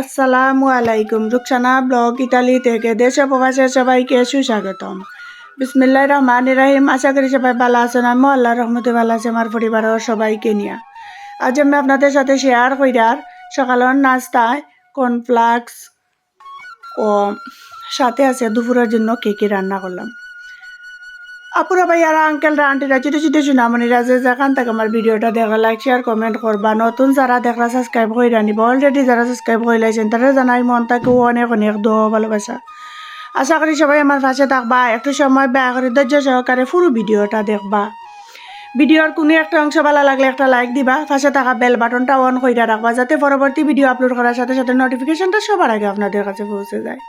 আসসালামু আলাইকুম। Rukhsana blog Italy থেকে দেশে প্রবাসে সবাইকে সুস্বাগতম। বিসমিল্লাহ রহমান রাহিম। আশা করি সবাই ভালো আছেন। আমি আল্লাহ রহমতে ভালো আছে, আমার পরিবারের সবাইকে নিয়ে। আজ আমি আপনাদের সাথে শেয়ার কইরার সকালের নাস্তায় কর্নফ্লাক্স ও সাথে আছে দুপুরের জন্য কেকে রান্না করলাম। আপুরা ভাইয়ারা, আঙ্কেলরা, আন্টিরা ছোট ছোট সুনামণিরা যে যেখান থেকে আমার ভিডিওটা দেখা লাইক শেয়ার কমেন্ট করবা, নতুন যারা দেখরা সাবস্ক্রাইব করে আনিব অলরেডি যারা সাবস্ক্রাইব করে লাইছেন, তারা জানাই মন তাকে অনেক অনেক দোয়া, ভালোবাসা। আশা করি সবাই আমার পাশে থাকবা। একটু সময় ব্যয় করে ধৈর্য সহকারে পুরো ভিডিওটা দেখবা। ভিডিওর কোনো একটা অংশ ভালো লাগলে একটা লাইক দিবা। পাশে থাকা বেল বাটনটা অন করে রাখবা, যাতে পরবর্তী ভিডিও আপলোড করার সাথে সাথে নোটিফিকেশনটা সবার আগে আপনাদের কাছে পৌঁছে যায়।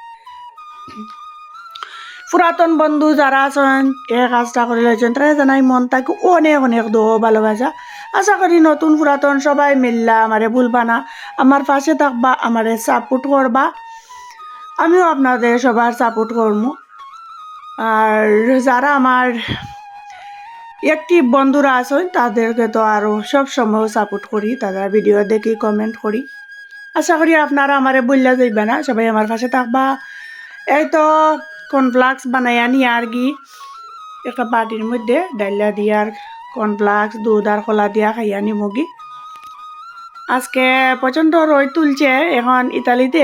পুরাতন বন্ধু যারা আছেন, এ কাজটা করে লেছেন তারা জানাই মন তাকে অনেক অনেক দো ভালোবাসা আশা করি নতুন পুরাতন সবাই মিললা আমারে ভুলবা না আমার পাশে থাকবা আমারে সাপোর্ট করবা আমিও আপনাদের সবার সাপোর্ট করব। আর যারা আমার একটি বন্ধুরা আছেন, তাদেরকে তো আরও সব সময় সাপোর্ট করি তাদের ভিডিও দেখি কমেন্ট করি। আশা করি আপনারা আমারে বললা যাইবা না, সবাই আমার পাশে থাকবা। এই তো কর্নফ্লাক্স বানাইয়া নিয়ে আর কি একটা বাটির মধ্যে ডাইলা দিয়ে আর কর্নফ্লাক্স দুধ আর কলা দিয়া খাইয়া নিমগি আজকে প্রচণ্ড রোদ তুলছে এখন ইতালিতে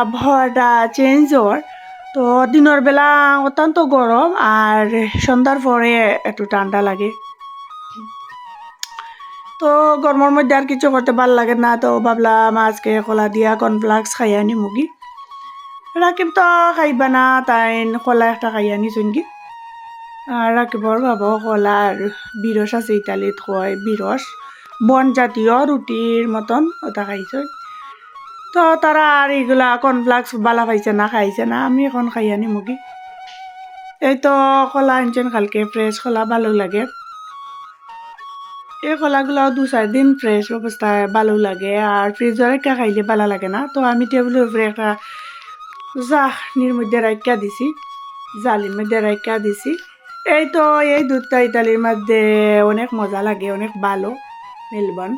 আবহাওয়াটা চেঞ্জ হওয়ার তো দিনের বেলা অত্যন্ত গরম আর সন্ধ্যার পরে একটু ঠান্ডা লাগে তো গরমের মধ্যে আর কিছু করতে ভালো লাগে না তো ভাবলাম আজকে কলা দিয়া কর্নফ্লাক্স খাইয়া নিমগি রাকিব তো খাইবা না তাই কলা একটা খাইয়া নিছুন কি রাকিবর ভাব কলা আর বিরস আছে ইতালিত কয় বিরস বন জাতীয় রুটির মতন ওটা খাইছে তো তারা আর এগুলা কর্নফ্লাক্স বালা পাইছে না খাইছে না আমি এখন খাইয়া নিমুগি এই তো কলা আনছেন কালকে ফ্রেশ কলা ভালো লাগে এই কলাগুলো দু চার দিন ফ্রেশ অবস্থায় ভালো লাগে আর ফ্রিজের একটা খাইলে ভালো লাগে না তো আমি টেবিলের উপরে একটা জাহনির মধ্যে রাইকা দিছি? জালির মধ্যে রাইকা দিছি? এই তো, এই দুধটা ইতালির মধ্যে অনেক মজা লাগে, অনেক ভালো মেলবন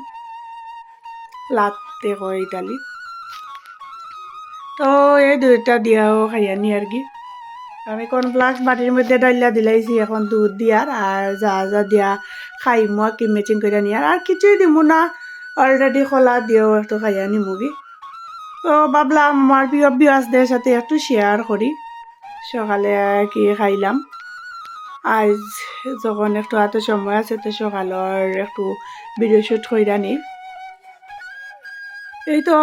লাতে কয় ইতালি। তো, এই দুধটা দিয়াও খাইয়ানি আর কি। আমি কর্নফ্লাক্স বাটির মধ্যে ডাইলা দিলাইছি, এখন দুধ দিয়ার, আর যা যা দিয়া খাইমো কি মেচিং করে নিয়ার। আর কিছুই দিব না অলরেডি খোলা দিয়েও একটু খাইয়া নিমুগি তো ভাবলাম আমার প্রিয় বিয়াসদের সাথে একটু শেয়ার করি। সকালে কি খাইলাম? আজ যখন একটু হাতে সময় আছে, তো সকালের একটু ভিডিও শ্যুট কইরা নি। এই তো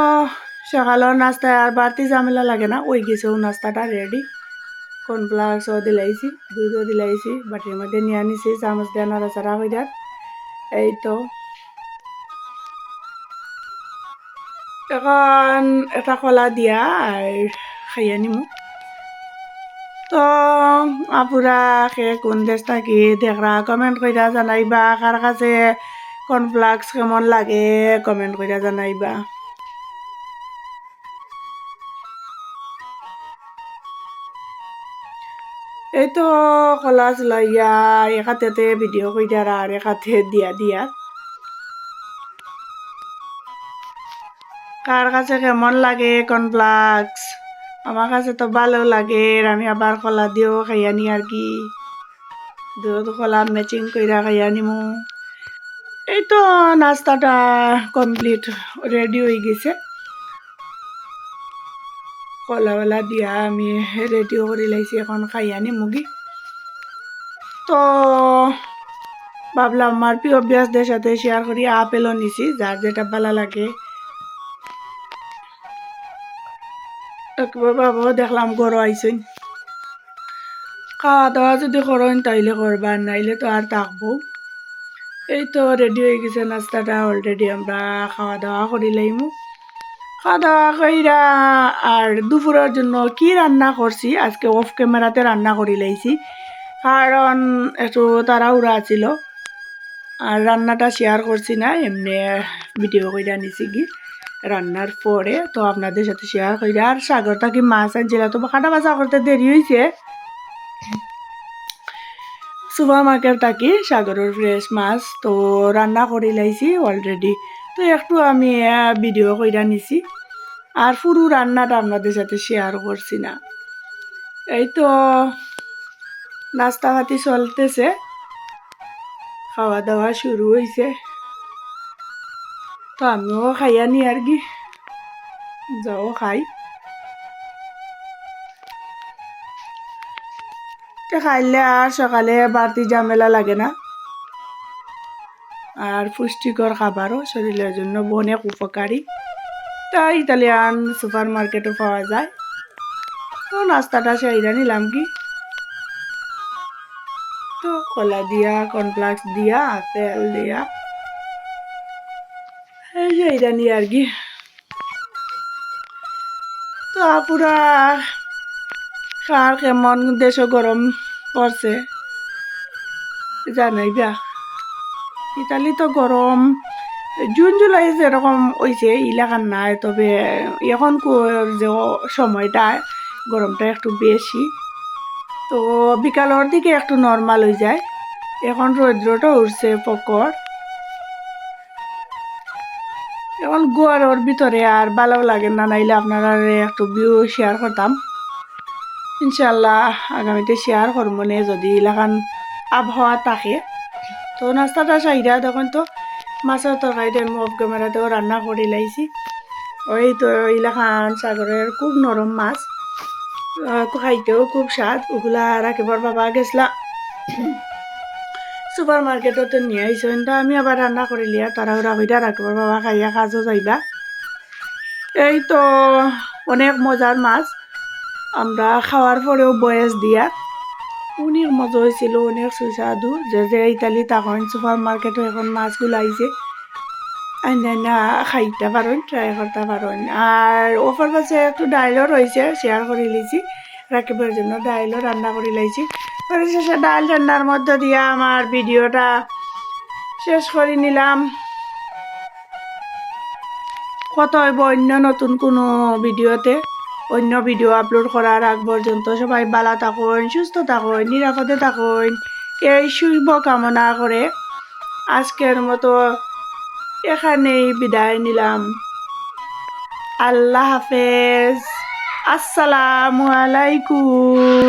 সকালের নাস্তা আর বাড়তি ঝামেলা লাগে না, ওই গেছেও নাস্তাটা রেডি কর্নফ্লাক্সও দিলাইছি, দুধও দিলাইছি, বাটির মধ্যে নিয়ে আনিছি, চামচ দিয়ে নাড়াচাড়া হয়ে এই তো এখন এটা কলা দিয়া আর খাইয়া নিমু তো আপুরা কোন দেশ থাকি দেখরা কমেন্ট কইরা জানাইবা কার কাছে কর্নফ্লাক্স কেমন লাগে কমেন্ট কইরা জানাইবা এই তো কলা চলাইয়া একাতে ভিডিও কইরা আর একাতে দিয়া দিয়া কার কাছে কেমন লাগে কর্নফ্লাক্স আমার কাছে তো ভালো লাগে আমি আবার কলা দিয়েও খাইয়া নি আর কি? দুধ কলা ম্যাচিং কইরা খাইয়া নিমু এই তো নাস্তাটা কমপ্লিট রেডি হয়ে গেছে। কলাওয়ালা দিয়া আমি রেডিও করে লাইছি, এখন খাইয়া নিমুগি তো ভাবলাম আমার প্রিয় অভ্যাসদের সাথে শেয়ার করি আপেলও নিছি যার যেটা ভালো লাগে। একবার বাবাও দেখলাম গরো আইসেন খাওয়া দাওয়া যদি করেন তাইলে করবার নাইলে তো আর থাকব এই তো রেডি হয়ে গেছে, নাস্তাটা অলরেডি আমরা খাওয়া দাওয়া করি লাইমু। খাওয়া দাওয়া কইরা আর দুপুরের জন্য কি রান্না করছি, আজকে অফ ক্যামেরাতে রান্না করি লাইছি। কারণ একটু তাড়াহুড়া ছিল, আর রান্নাটা শেয়ার করছি না, এমনি ভিডিও কইরা নিছি কি রান্নার পরে তো আপনাদের সাথে শেয়ার করি আর সাগরটা কি মাছ আনছিল, তো কাটা বাছা করতে দেরি হয়েছে সুপার মার্কেট থাকি, সাগরের ফ্রেশ মাছ, তো রান্না করে লাইছি অলরেডি তো একটু আমি ভিডিও কইরা নিছি। আর পুরো রান্নাটা আপনাদের সাথে শেয়ার করছি না। এই তো নাস্তা পাতি চলতেছে। খাওয়া দাওয়া শুরু হয়েছে তো আমিও খাইয়া নি আর কি যাও খাই খাইলে আর সকালে বাড়তি ঝামেলা লাগে না আর পুষ্টিকর খাবারও শরীরের জন্য অনেক উপকারী তা ইতালিয়ান সুপার মার্কেটও পাওয়া যায় তো নাস্তাটা সেইটা নিলাম কি তো কলা দিয়া কর্নফ্লাক্স দিয়া তেল দিয়া এই যে এইটা নিয়ে আর কি। তো পুরা খার কেমন দেশও গরম পড়ছে জানাই বা ইতালি তো গরম। জুন, জুলাই যেরকম হয়েছে ইলাকার নাই, তবে এখন যে সময়টা, গরমটা একটু বেশি। তো বিকালের দিকে একটু নর্মাল হয়ে যায়। এখন রৌদ্রটা উঠছে পকর এখন গোয়ার ওর ভিতরে আর ভালো লাগে না, নাইলে আপনারা একটু ভিউ শেয়ার করতাম। ইনশাল্লাহ আগামীতে শেয়ার করব নে যদি এলাকান আবহাওয়া থাকে। তো নাস্তাটা চাহিদা তখন তো, মাছের তরকারিটা মুভ ক্যামেরাতেও রান্না করে লাইছি। ওই তো এলাকান সাগরের খুব নরম মাছ। খাইতেও খুব স্বাদ, ওগুলা রাখিবার বাবা গেছলা। সুপার মার্কেটত নিয়ে আইসেন তা আমি আবার রান্না করে লিয়া ওরা হইটা রাখবার বাবা খাইয়া কাজও যাইবা। এই তো অনেক মজার মাছ, আমরা খাওয়ার পরেও বয়স দিয়া। অনেক মজা হয়েছিল অনেক সুস্বাদু, যে যে ইতালি তখন সুপার মার্কেটে এখন মাছগুলো আইছে আইনা খাইতে পারেন ট্রাই করতে পারেন আর ওপর পাশে একটু ডাইলও রয়েছে শেয়ার করে লিছি। রাখিবার জন্য ডাইলও রান্না করে লাইছি পরে শেষে ডাল রান্নার মধ্যে দিয়ে আমার ভিডিওটা শেষ করে নিলাম। কত হইব অন্য নতুন কোনো ভিডিওতে? অন্য ভিডিও আপলোড করার আগ পর্যন্ত সবাই ভালো থাকুন, সুস্থ থাকুন, নিরাপদে থাকুন। এই শুভ কামনা করে আজকের মতো এখানেই বিদায় নিলাম। আল্লাহ হাফেজ। আসসালামু আলাইকুম।